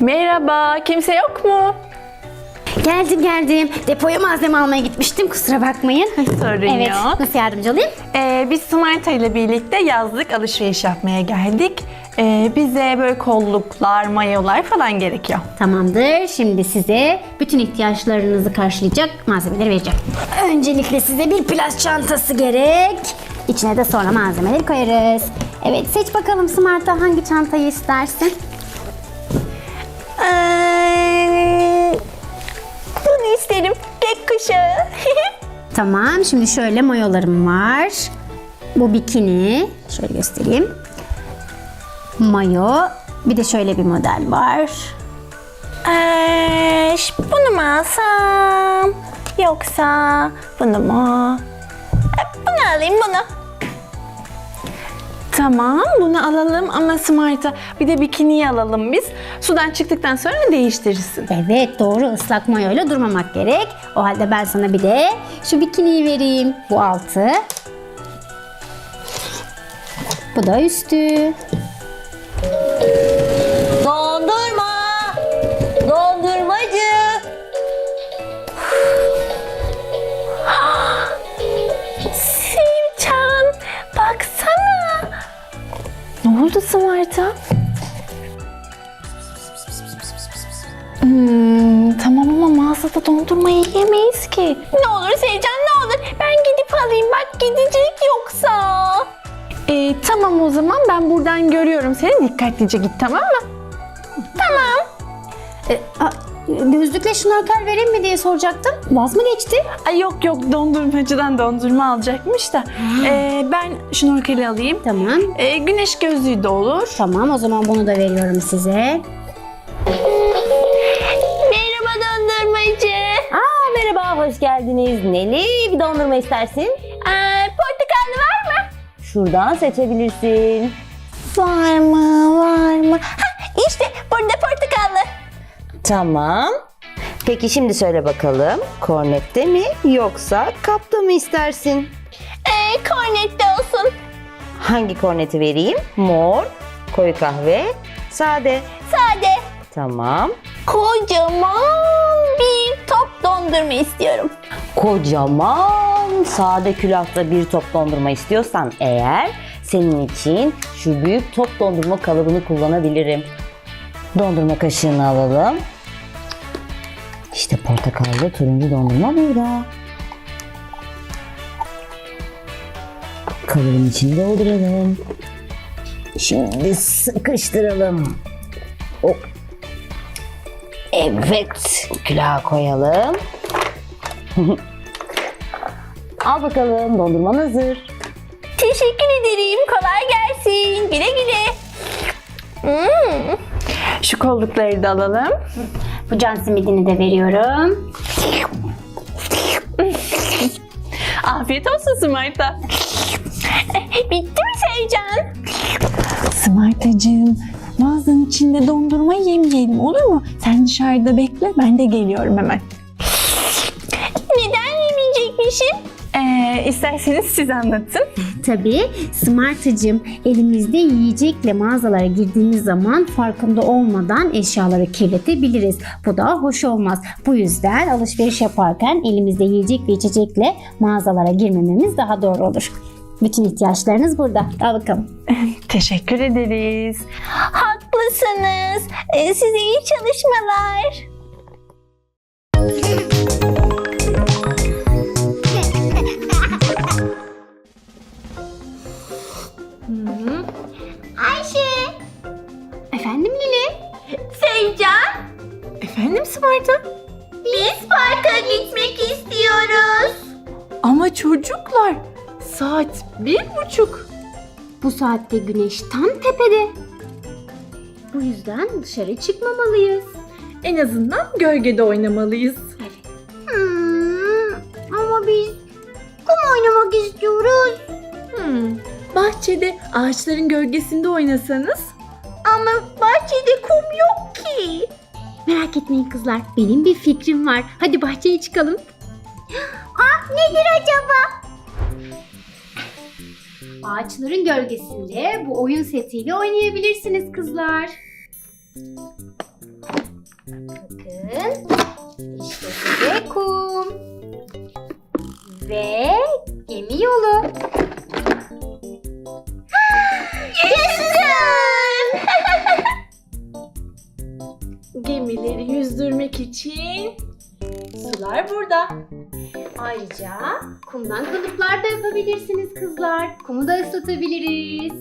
Merhaba, kimse yok mu? Geldim geldim. Depoya malzeme almaya gitmiştim. Kusura bakmayın. Sorun evet. yok. Nasıl yardımcı olayım? Ee, biz Smarta ile birlikte yazlık alışveriş yapmaya geldik. Ee, bize böyle kolluklar, mayolar falan gerekiyor. Tamamdır. Şimdi size bütün ihtiyaçlarınızı karşılayacak malzemeleri vereceğim. Öncelikle size bir plaj çantası gerek. İçine de sonra malzemeleri koyarız. Evet seç bakalım Smart'a hangi çantayı istersin? Ee, bunu isterim. Tek kuşağı. Tamam şimdi şöyle mayolarım var. Bu bikini. Şöyle göstereyim. Mayo. Bir de şöyle bir model var. Ee, bunu mu alsam? Yoksa bunu mu? Ee, Bunu alayım bunu. Tamam bunu alalım ama Smart'a bir de bikiniyi alalım biz. Sudan çıktıktan sonra değiştirirsin. Evet doğru ıslak mayoyla durmamak gerek. O halde ben sana bir de şu bikiniyi vereyim. Bu altı. Bu da üstü. Oldu Smart'a? Hmm, tamam ama mağazada dondurma yiyemeyiz ki. Ne olur Sevcan ne olur ben gidip alayım bak gidecek yoksa. Ee, tamam o zaman ben buradan görüyorum seni dikkatlice git tamam mı? Tamam. E, a, gözlükle şnorkel vereyim mi diye soracaktım. Vaz mı geçti? Ay yok yok dondurmacıdan dondurma alacakmış da. Ee, ben şnorkeli alayım. Tamam. Ee, güneş gözlüğü de olur. Tamam o zaman bunu da veriyorum size. Merhaba dondurmacı. Aa merhaba, hoş geldiniz. Neli bir dondurma istersin? Ee, portakallı var mı? Şuradan seçebilirsin. Var mı var mı? Ha, işte burada portakallı. Tamam. Peki şimdi söyle bakalım. Kornette mi yoksa kapta mı istersin? Ee, kornette olsun. Hangi korneti vereyim? Mor, koyu kahve, sade. Sade. Tamam. Kocaman bir top dondurma istiyorum. Kocaman sade külahta bir top dondurma istiyorsan eğer senin için şu büyük top dondurma kalıbını kullanabilirim. Dondurma kaşığını alalım. İşte portakallı turuncu dondurma burada. Kalıbın içini dolduralım. Şimdi sıkıştıralım. Hop. Evet, külaha koyalım. Al bakalım dondurman hazır. Teşekkür ederim. Kolay gelsin. Güle güle. Hmm. Şu kollukları da alalım. Bu can simidini de veriyorum. Afiyet olsun Smart'a. Bitti mi Sevcan? Smart'acığım mağazanın içinde dondurma yemeyelim olur mu? Sen dışarıda bekle ben de geliyorum hemen. Neden yemeyecekmişim? Ee, isterseniz siz anlatın. Tabii Smartıcım elimizde yiyecekle mağazalara girdiğimiz zaman farkında olmadan eşyaları kirletebiliriz. Bu da hoş olmaz. Bu yüzden alışveriş yaparken elimizde yiyecek ve içecekle mağazalara girmememiz daha doğru olur. Bütün ihtiyaçlarınız burada. Al bakalım. Teşekkür ederiz. Haklısınız. Ee, size iyi çalışmalar. Efendim Smart'a? Biz parka gitmek istiyoruz. Ama çocuklar saat bir buçuk. Bu saatte güneş tam tepede. Bu yüzden dışarı çıkmamalıyız. En azından gölgede oynamalıyız. Hmm, ama biz kum oynamak istiyoruz. Hmm, bahçede ağaçların gölgesinde oynasanız. Ama bahçede kum yok ki. Merak etmeyin kızlar. Benim bir fikrim var. Hadi bahçeye çıkalım. Ah nedir acaba? ağaçların gölgesinde bu oyun setiyle oynayabilirsiniz kızlar. Bakın. İşte size kum. Ve gemi yolu. Ayrıca kumdan kalıplar da yapabilirsiniz kızlar. Kumu da ıslatabiliriz.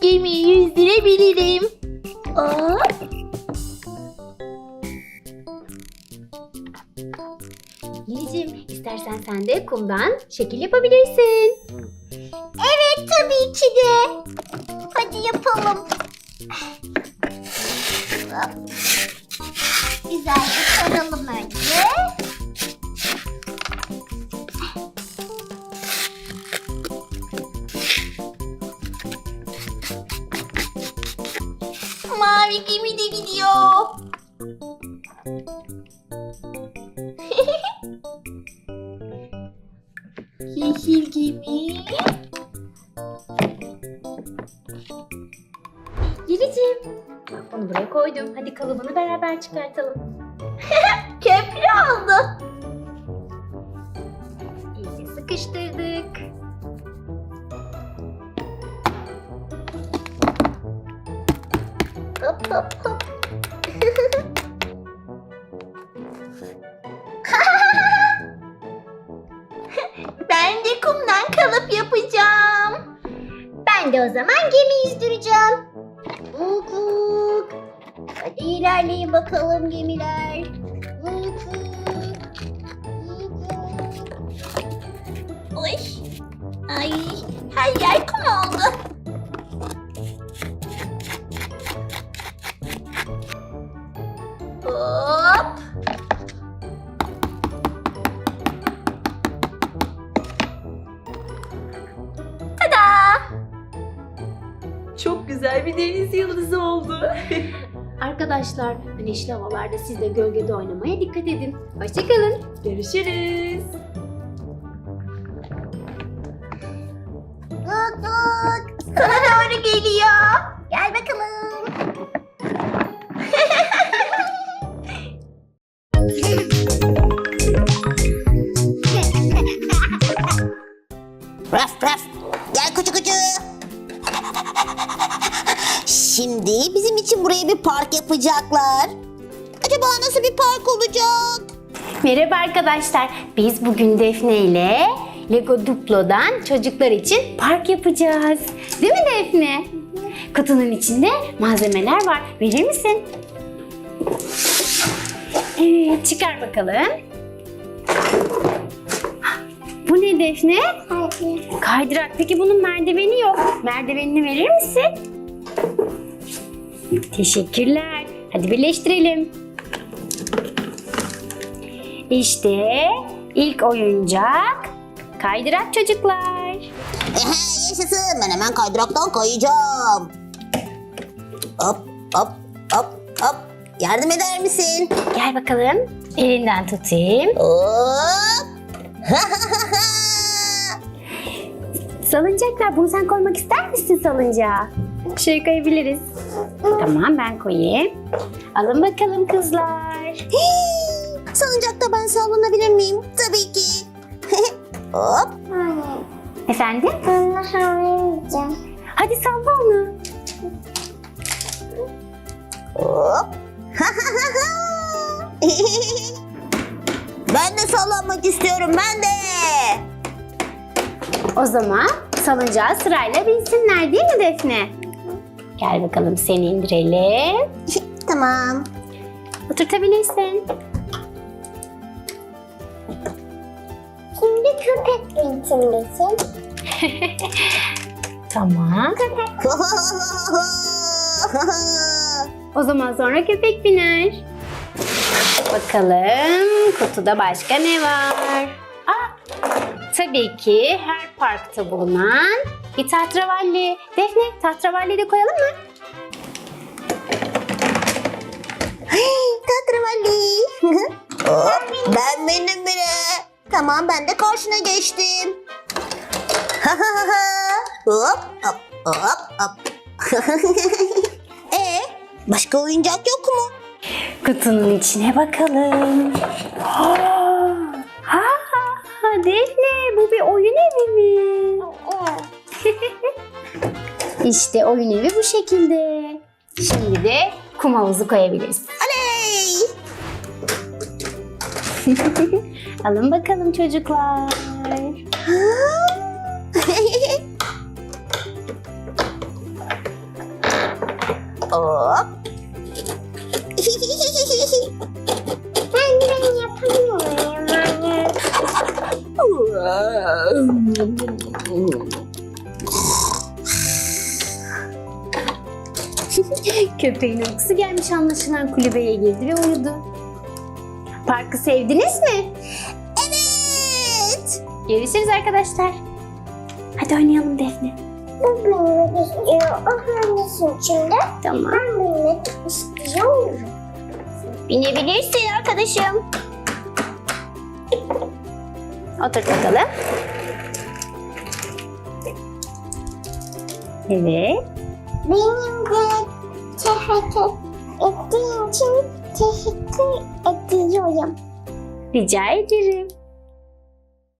Gemiyi yüzdürebilirim. İstersen sen de kumdan şekil yapabilirsin. Evet tabii ki de. Hadi yapalım. Güzelce saralım önce. Mavi gemi de gidiyor. Bak bunu buraya koydum. Hadi kalıbını beraber çıkartalım. Köprü oldu. İyice sıkıştırdık. Hop hop hop. ben de kumdan kalıp yapacağım. Ben de o zaman gemi yüzdüreceğim. Vuk. Hadi ilerleyin bakalım gemiler. Oy. Ay, her yer kum oldu. Hop. Tada! çok güzel bir deniz yıldızı oldu. Arkadaşlar güneşli havalarda siz de gölgede oynamaya dikkat edin. Hoşçakalın. Görüşürüz. Guk. Sana doğru geliyor. Gel bakalım. Şimdi bizim için buraya bir park yapacaklar. Acaba nasıl bir park olacak? Merhaba arkadaşlar. Biz bugün Defne ile Lego Duplo'dan çocuklar için park yapacağız. Değil mi Defne? Kutunun içinde malzemeler var. Verir misin? Evet, çıkar bakalım. Bu ne Defne? Kaydırak. Peki bunun merdiveni yok. Merdivenini verir misin? Teşekkürler. Hadi birleştirelim. İşte ilk oyuncak kaydırak çocuklar. Ehe, yaşasın. Ben hemen kaydıraktan kayacağım. Hop hop hop hop. Yardım eder misin? Gel bakalım. Elinden tutayım. Hop. Salıncaklar bunu sen koymak ister misin salıncağa? Şöyle koyabiliriz. Tamam ben koyayım. Alın bakalım kızlar. Salıncakta ben sallanabilir miyim? Tabii ki. hop. Efendim? Ben harlayacağım. Hadi salla onu. Hop. ben de sallanmak istiyorum ben de. O zaman salıncağa sırayla binsinler değil mi Defne? Gel bakalım seni indirelim. tamam. Oturtabilirsin. Şimdi köpek içindesin. Tamam. O zaman sonra köpek biner. Bakalım kutuda başka ne var? Tabii ki her parkta bulunan bir tatravalli. Defne tatravalliyi de koyalım mı? Tatravalli. Hop, ben benim bile. Tamam ben de karşına geçtim. hop hop hop hop. e başka oyuncak yok mu? Kutunun içine bakalım. Ha, ha, Defne bu bir oyun evi mi? işte oyun evi bu şekilde. Şimdi de kum havuzu koyabiliriz. Oley! Alın bakalım çocuklar. Hop. Köpeğin uykusu gelmiş anlaşılan kulübeye girdi ve uyudu. Parkı sevdiniz mi? Evet. Görüşürüz arkadaşlar. Hadi oynayalım Defne. Bu binmek istiyor. O hangisinin içinde? Tamam. Ben binmek istiyorum. Binebilirsin arkadaşım. Otur bakalım. Evet. Benim de teşekkür ettiğin için teşekkür ediyorum. Rica ederim.